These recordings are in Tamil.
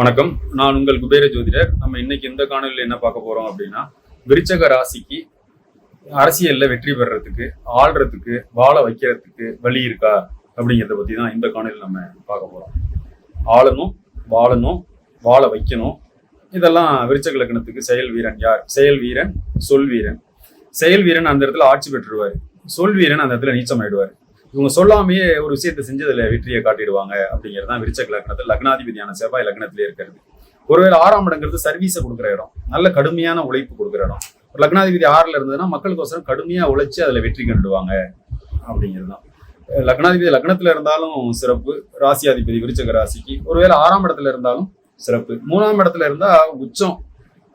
வணக்கம். நான் உங்கள் குபேர ஜோதிடர். நம்ம இன்னைக்கு இந்த காணொலியில் என்ன பார்க்க போறோம் அப்படின்னா விருச்சக ராசிக்கு அரசியல்ல வெற்றி பெறறதுக்கு ஆள்றதுக்கு வாழ வைக்கிறதுக்கு வழி இருக்கா அப்படிங்கிறத பத்தி தான் இந்த காணொலியில் நம்ம பார்க்க போறோம். ஆளணும் வாழணும் வாழ வைக்கணும். இதெல்லாம் விருச்சக லக்னத்துக்கு செயல் வீரன் யார்? செயல் வீரன் சொல் வீரன். செயல் வீரன் அந்த இடத்துல ஆட்சி பெற்றுருவார். சொல் வீரன் அந்த இடத்துல நீச்சம் ஆயிடுவார் இவங்க சொல்லாமையே ஒரு விஷயத்தை செஞ்சு அதில் வெற்றியை காட்டிடுவாங்க அப்படிங்கிறது தான் விருச்சக லக்னத்தில் லக்னாதிபதியான செவ்வாய் லக்னத்திலே இருக்கிறது. ஒருவேளை ஆறாம் இடங்கிறது சர்வீஸை கொடுக்குற இடம். நல்ல கடுமையான உழைப்பு கொடுக்குற இடம். ஒரு லக்னாதிபதி ஆறில் இருந்ததுன்னா மக்களுக்கோசரம் கடுமையாக உழைச்சி அதில் வெற்றி கண்டுடுவாங்க அப்படிங்கிறது தான். லக்னாதிபதி லக்னத்தில் இருந்தாலும் சிறப்பு ராசியாதிபதி விருச்சக ராசிக்கு. ஒருவேளை ஆறாம் இடத்துல இருந்தாலும் சிறப்பு. மூணாம் இடத்துல இருந்தால் உச்சம்.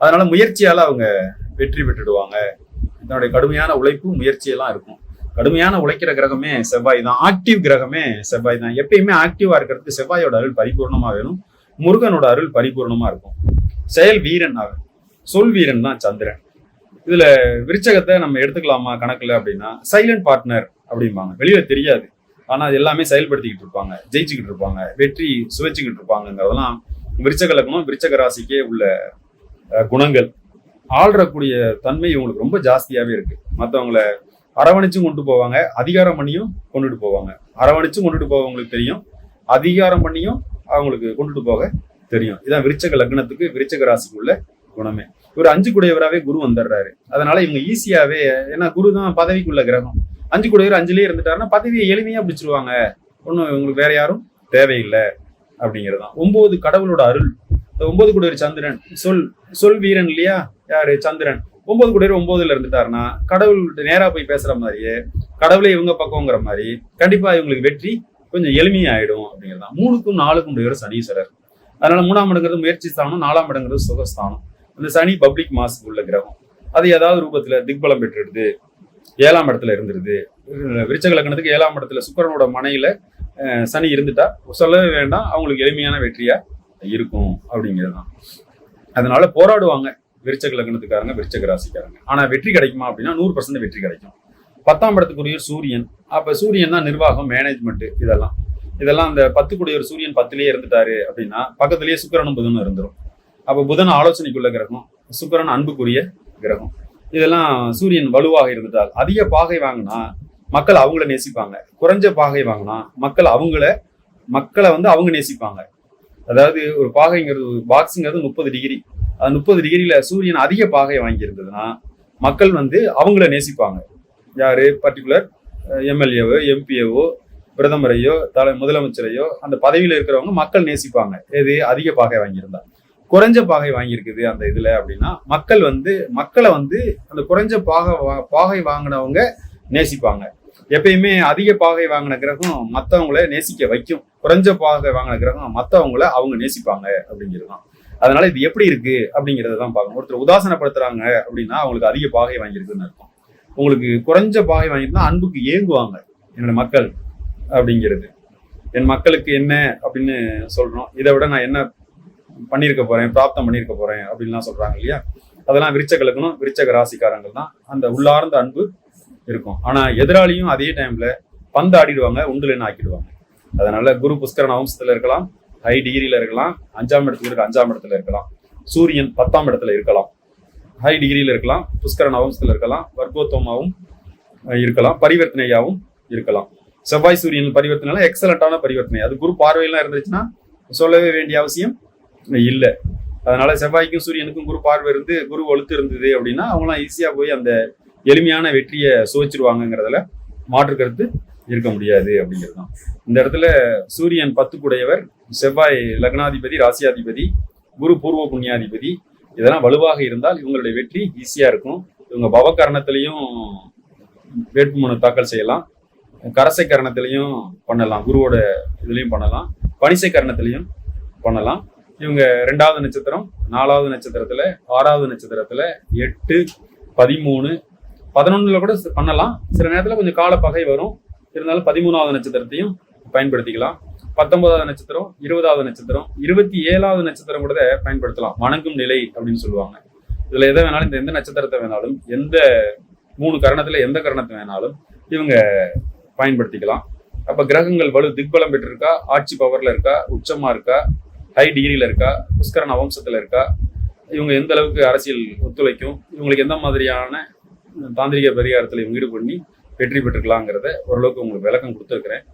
அதனால முயற்சியால் அவங்க வெற்றி பெற்றுடுவாங்க. இதனுடைய கடுமையான உழைப்பு முயற்சியெல்லாம் இருக்கும். கடுமையான உழைக்கிற கிரகமே செவ்வாய் தான். ஆக்டிவ் கிரகமே செவ்வாய் தான். எப்பயுமே ஆக்டிவா இருக்கிறதுக்கு செவ்வாயோட அருள் பரிபூர்ணமா வேணும். முருகனோட அருள் பரிபூர்ணமா இருக்கும். செயல் வீரன் ஆகும் சொல் வீரன் தான் சந்திரன். இதுல விருச்சகத்தை நம்ம எடுத்துக்கலாமா கணக்குல அப்படின்னா சைலண்ட் பார்ட்னர் அப்படிம்பாங்க. வெளியில தெரியாது. ஆனா அது எல்லாமே செயல்படுத்திக்கிட்டு இருப்பாங்க. ஜெயிச்சுக்கிட்டு இருப்பாங்க. வெற்றி சுவைச்சுக்கிட்டு இருப்பாங்கங்கிறதெல்லாம் விருச்சக லக்னம் விருச்சக ராசிக்கே உள்ள குணங்கள். ஆள்றக்கூடிய தன்மை இவங்களுக்கு ரொம்ப ஜாஸ்தியாவே இருக்கு. மற்றவங்கள அரவணைச்சும் கொண்டு போவாங்க அதிகாரம் பண்ணியும் கொண்டுட்டு போவாங்க. அரவணைச்சும் கொண்டுட்டு போவவங்களுக்கு தெரியும். அதிகாரம் பண்ணியும் அவங்களுக்கு கொண்டுட்டு போக தெரியும். இதான் விருச்சக லக்னத்துக்கு விருச்சக ராசிக்குள்ள குணமே. இவர் அஞ்சு குடையவராகவே குரு வந்துடுறாரு. அதனால இவங்க ஈஸியாவே ஏன்னா குரு தான் பதவிக்குள்ள கிரகம். அஞ்சு குடையவர் அஞ்சுலேயே இருந்துட்டாருன்னா பதவியை எளிமையா பிடிச்சிருவாங்க. ஒன்றும் இவங்களுக்கு வேற யாரும் தேவையில்லை அப்படிங்கிறது தான் ஒன்பது கடவுளோட அருள். இந்த ஒன்பது குடையவர் சந்திரன் சொல் சொல் வீரன் இல்லையா? யாரு? சந்திரன். ஒன்பது குடையர் ஒன்பதுல இருந்துட்டாருன்னா கடவுள் நேரா போய் பேசுற மாதிரியே கடவுளே இவங்க பக்கம்ங்கிற மாதிரி கண்டிப்பா இவங்களுக்கு வெற்றி கொஞ்சம் எளிமையாயிடும் அப்படிங்கிறது தான் மூணுக்கும் நாலுக்கும் உடையவர் சனீஸ்வரர். அதனால மூணாம் இடங்கிறது முயற்சி ஸ்தானம் நாலாம் இடங்கிறது சுகஸ்தானம். அந்த சனி பப்ளிக் மாசுக்கு உள்ள கிரகம். அது ஏதாவது ரூபத்துல திக்பலம் பெற்றுடுது ஏழாம் இடத்துல இருந்துருது. விருச்சக லக்னத்துக்கு ஏழாம் இடத்துல சுக்கிரனோட மனையில சனி இருந்துட்டா சொல்லவே வேண்டாம் அவங்களுக்கு எளிமையான வெற்றியா இருக்கும் அப்படிங்கிறது தான் அதனால போராடுவாங்க. விருச்சக லக்னத்துக்காரங்க விருச்சக ராசிக்காரங்க. ஆனால் வெற்றி கிடைக்குமா அப்படின்னா நூறு பர்சன்ட் வெற்றி கிடைக்கும். பத்தாம் இடத்துக்குரிய சூரியன். அப்போ சூரியன் தான் நிர்வாகம் மேனேஜ்மெண்ட் இதெல்லாம். இதெல்லாம் அந்த பத்துக்குடியவர் சூரியன் பத்துலேயே இருந்துட்டாரு அப்படின்னா பக்கத்துலயே சுக்கிரனும் புதனும் இருந்துரும். அப்போ புதன் ஆலோசனைக்குள்ள கிரகம் சுக்கரன் அன்புக்குரிய கிரகம். இதெல்லாம் சூரியன் வலுவாக இருந்துட்டால் அதிக பாகை வாங்கினா மக்கள் அவங்கள நேசிப்பாங்க. குறைஞ்ச பாகை வாங்கினா மக்கள் அவங்கள மக்களை வந்து அவங்க நேசிப்பாங்க. அதாவது ஒரு பாகைங்கிறது பாக்ஸுங்கிறது முப்பது டிகிரி முப்பது டிகிரியில சூரியன் அதிக பாகை வாங்கியிருந்ததுன்னா மக்கள் வந்து அவங்கள நேசிப்பாங்க. யாரு? பர்டிகுலர் எம்எல்ஏவோ எம்பிஏவோ பிரதமரையோ தலை முதலமைச்சரையோ அந்த பதவியில் இருக்கிறவங்க மக்கள் நேசிப்பாங்க. எது? அதிக பாகை வாங்கியிருந்தா. குறைஞ்ச பாகை வாங்கியிருக்குது அந்த இதுல அப்படின்னா மக்கள் வந்து மக்களை வந்து அந்த குறைஞ்ச பாகை வா- பாகை வாங்கினவங்க நேசிப்பாங்க. எப்பயுமே அதிக பாகை வாங்கின கிரகம் மற்றவங்கள நேசிக்க வைக்கும். குறைஞ்ச பாகை வாங்கின கிரகம் மற்றவங்கள அவங்க நேசிப்பாங்க அப்படிங்கிறது தான். அதனால இது எப்படி இருக்கு அப்படிங்கிறத தான் பார்க்கணும். ஒருத்தர் உதாசனப்படுத்துறாங்க அப்படின்னா அவங்களுக்கு அதிக பாகை வாங்கியிருக்குன்னு இருக்கும் உங்களுக்கு குறைஞ்ச பாகை வாங்கியிருந்தா அன்புக்கு ஏங்குவாங்க என்னோட மக்கள் அப்படிங்கிறது. என் மக்களுக்கு என்ன அப்படின்னு சொல்றோம். இதை விட நான் என்ன பண்ணியிருக்க போறேன் பிராப்தம் பண்ணியிருக்க போறேன் அப்படின்லாம் சொல்றாங்க இல்லையா? அதெல்லாம் விருச்சக விருச்சக ராசிக்காரங்கள் தான். அந்த உள்ளார்ந்த அன்பு இருக்கும். ஆனா எதிராளியும் அதே டைம்ல பந்து ஆடிடுவாங்க உண்டுலன்னு ஆக்கிடுவாங்க. அதனால குரு புஷ்கரன் அம்சத்துல இருக்கலாம் ஹை டிகிரியில் இருக்கலாம் அஞ்சாம் இடத்துல இருக்க அஞ்சாம் இடத்துல இருக்கலாம். சூரியன் பத்தாம் இடத்துல இருக்கலாம். ஹை டிகிரியில் இருக்கலாம் புஷ்கர நவம்சத்தில் இருக்கலாம் வர்க்கோத்தமாவும் இருக்கலாம் பரிவர்த்தனையாகவும் இருக்கலாம். செவ்வாய் சூரியன் பரிவர்த்தனை எக்ஸலண்டான பரிவர்த்தனை. அது குரு பார்வையெல்லாம் இருந்துச்சுன்னா சொல்லவே வேண்டிய அவசியம் இல்லை. அதனால செவ்வாய்க்கும் சூரியனுக்கும் குரு பார்வை இருந்து குரு ஒழுத்து இருந்தது அப்படின்னா அவங்களாம் ஈஸியாக போய் அந்த எளிமையான வெற்றியை சுவைச்சிருவாங்கங்கிறதுல மாற்று கருத்து இருக்க முடியாது அப்படிங்கிறது தான் இந்த இடத்துல சூரியன் பத்துக்குடையவர் செவ்வாய் லக்னாதிபதி ராசியாதிபதி குரு பூர்வ புண்ணியாதிபதி இதெல்லாம் வலுவாக இருந்தால் இவங்களுடைய வெற்றி ஈஸியாக இருக்கும். இவங்க பவகரணத்திலையும் வேட்புமனு தாக்கல் செய்யலாம். கரசை கரணத்திலையும் பண்ணலாம். குருவோட இதுலையும் பண்ணலாம். பனிசை கரணத்திலையும் பண்ணலாம். இவங்க ரெண்டாவது நட்சத்திரம் நாலாவது நட்சத்திரத்தில் ஆறாவது நட்சத்திரத்தில் எட்டு பதிமூணு பதினொன்றில் கூட பண்ணலாம். சில நேரத்தில் கொஞ்சம் காலப்பகை வரும். இருந்தாலும் பதிமூணாவது நட்சத்திரத்தையும் பயன்படுத்திக்கலாம். பத்தொன்பதாவது நட்சத்திரம் இருபதாவது நட்சத்திரம் இருபத்தி ஏழாவது நட்சத்திரம் கூட பயன்படுத்தலாம். வணங்கும் நிலை அப்படின்னு சொல்லுவாங்க. இதுல எதை வேணாலும் இந்த எந்த நட்சத்திரத்தை வேணாலும் எந்த மூணு கரணத்துல எந்த கரணத்தை வேணாலும் இவங்க பயன்படுத்திக்கலாம். அப்ப கிரகங்கள் வலு திக்பலம் பெற்றிருக்கா? ஆட்சி பவர்ல இருக்கா? உச்சமா இருக்கா? ஹை டிகிரியில் இருக்கா? புஷ்கர நவம்சத்தில் இருக்கா? இவங்க எந்த அளவுக்கு அரசியல் ஒத்துழைக்கும்? இவங்களுக்கு எந்த மாதிரியான தாந்திரிக பரிகாரத்தில் இவங்க ஈடுபண்ணி வெற்றி பெற்றுக்கலாங்கிறத ஓரளவுக்கு உங்களுக்கு விளக்கம் கொடுத்துருக்குறேன்.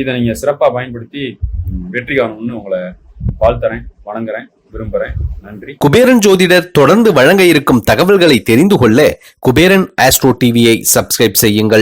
இதை நீங்கள் சிறப்பாக பயன்படுத்தி வெற்றி காணணும்னு உங்களை வாழ்த்துறேன் வணங்குறேன் விரும்புகிறேன் நன்றி. குபேரன் ஜோதிடர் தொடர்ந்து வழங்க இருக்கும் தகவல்களை தெரிந்து கொள்ள குபேரன் ஆஸ்ட்ரோ டிவியை சப்ஸ்கிரைப் செய்யுங்கள்.